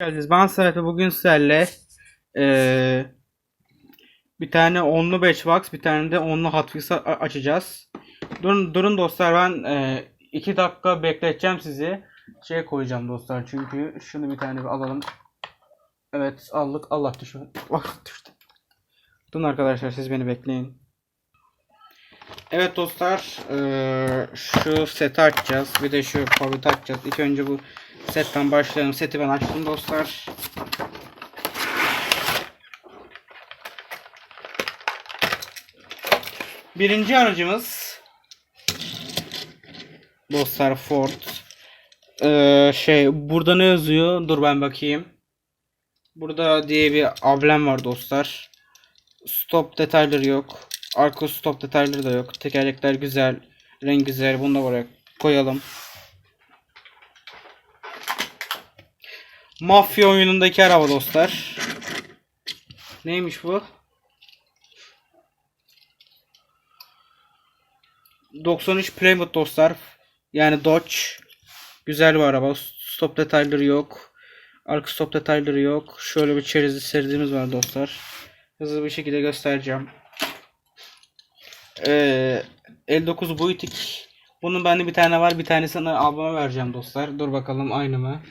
geldiniz. Ben Serhat bugün sizlerle eee, bir tane onlu batchbox, bir tane de onlu hotfix açacağız. Durun, durun dostlar ben eee, iki dakika bekleteceğim sizi. Şey koyacağım dostlar çünkü şunu bir tane bir alalım. Evet aldık. Allah düştü. Bak düştü. Durun arkadaşlar siz beni bekleyin. Evet dostlar eee, şu seti açacağız. Bir de şu power'ı açacağız. İlk önce bu setten başlayalım. Seti ben açtım dostlar. Birinci aracımız dostlar Ford. Ee, şey burada ne yazıyor? Dur ben bakayım. Burada diye bir ablem var dostlar. Stop detayları yok. Arka stop detayları da yok. Tekerlekler güzel. Renk güzel. Bunu da buraya koyalım. Mafya oyunundaki araba dostlar. Neymiş bu? 93 Plymouth dostlar. Yani Dodge. Güzel bir araba. Stop detayları yok. Arka stop detayları yok. Şöyle bir çerezli serdiğimiz var dostlar. Hızlı bir şekilde göstereceğim. Ee, 59 Buick. Bunun bende bir tane var. Bir tanesini ablama vereceğim dostlar. Dur bakalım aynı mı?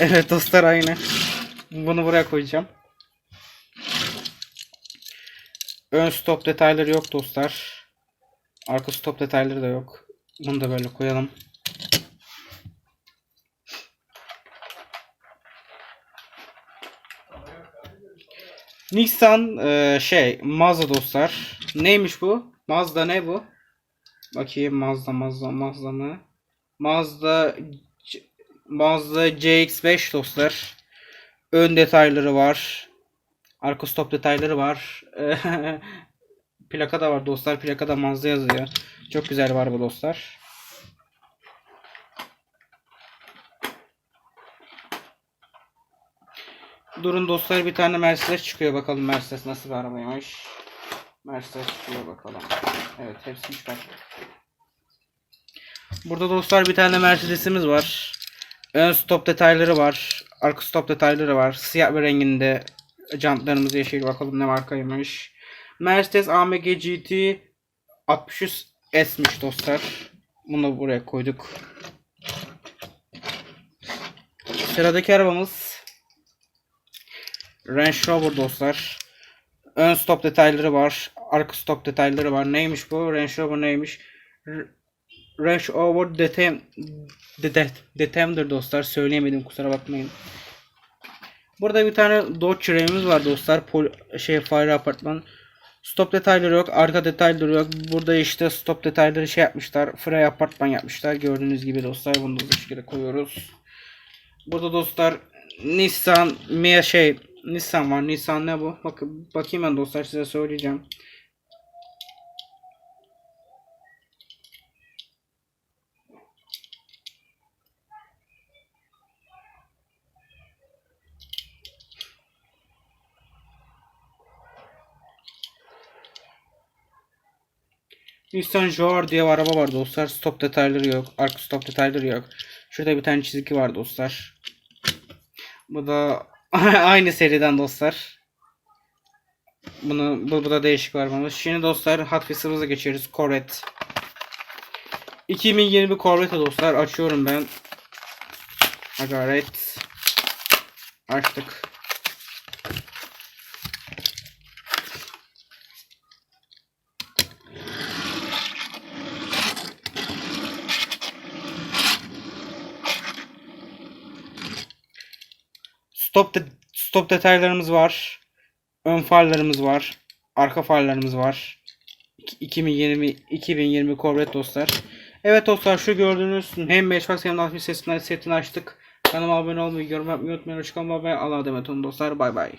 Evet dostlar aynı. Bunu buraya koyacağım. Ön stop detayları yok dostlar. Arka stop detayları da yok. Bunu da böyle koyalım. Nissan eee, şey Mazda dostlar. Neymiş bu? Mazda ne bu? Bakayım Mazda Mazda Mazda mı? Mazda Mazda CX-5 dostlar. Ön detayları var. Arka stop detayları var. Plaka da var dostlar. Plaka da Mazda yazıyor. Çok güzel var bu dostlar. Durun dostlar bir tane Mercedes çıkıyor bakalım Mercedes nasıl bir arabaymış. Mercedes çıkıyor bakalım. Evet hepsi çıkar. Burada dostlar bir tane Mercedes'imiz var. Ön stop detayları var. Arka stop detayları var. Siyah bir renginde jantlarımız yeşil. Bakalım ne markaymış. Mercedes AMG GT 63 S'miş dostlar. Bunu buraya koyduk. Sıradaki arabamız Range Rover dostlar. Ön stop detayları var. Arka stop detayları var. Neymiş bu? Range Rover neymiş? R- Range Rover Detem Det- Defender dostlar. Söyleyemedim kusura bakmayın. Burada bir tane Dodge Ram'imiz var dostlar. Pol şey Fire Apartman. Stop detayları yok. Arka detayları yok. Burada işte stop detayları şey yapmışlar. Fire Apartman yapmışlar. Gördüğünüz gibi dostlar. Bunu da bu şekilde koyuyoruz. Burada dostlar Nissan Mia şey Nissan var. Nissan ne bu? Bak bakayım ben dostlar size söyleyeceğim. Nissan Joar diye bir araba var dostlar. Stop detayları yok. Arka stop detayları yok. Şurada bir tane çizgi var dostlar. Bu da aynı seriden dostlar. Bunu bu, bu da değişik var bana. Şimdi dostlar Hot Wheels'ımıza geçiyoruz. Corvette. 2020 Corvette dostlar. Açıyorum ben. Agaret. Açtık. Stop de stop detaylarımız var. Ön farlarımız var. Arka farlarımız var. İki- 2020 2020 Corvette dostlar. Evet dostlar şu gördüğünüz hem Matchbox hem de Alpha setini, setini açtık. Kanalıma abone olmayı, yorum yapmayı unutmayın. Hoşçakalın. Allah'a emanet olun dostlar. Bay bay.